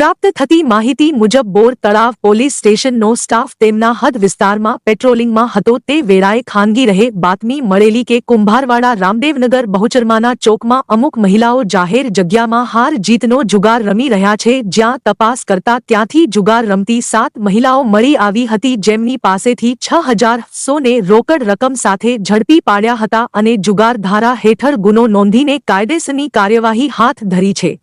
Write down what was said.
પ્રાપ્ત થતી માહિતી મુજબ બોર તળાવ પોલીસ સ્ટેશનનો સ્ટાફ તેમના હદ વિસ્તારમાં પેટ્રોલિંગમાં હતો. તે વેળાએ ખાનગી રહે બાતમી મળેલી કે કુંભારવાડા રામદેવનગર બહુચરમાના ચોકમાં અમુક મહિલાઓ જાહેર જગ્યામાં હાર જીતનો જુગાર રમી રહ્યા છે. જ્યાં તપાસ કરતા ત્યાંથી જુગાર રમતી સાત મહિલાઓ મળી આવી હતી. જેમની પાસેથી છ હજાર સોને રોકડ રકમ સાથે ઝડપી પાડ્યા હતા અને જુગાર ધારા હેઠળ ગુનો નોંધીને કાયદેસરની કાર્યવાહી હાથ ધરી છે.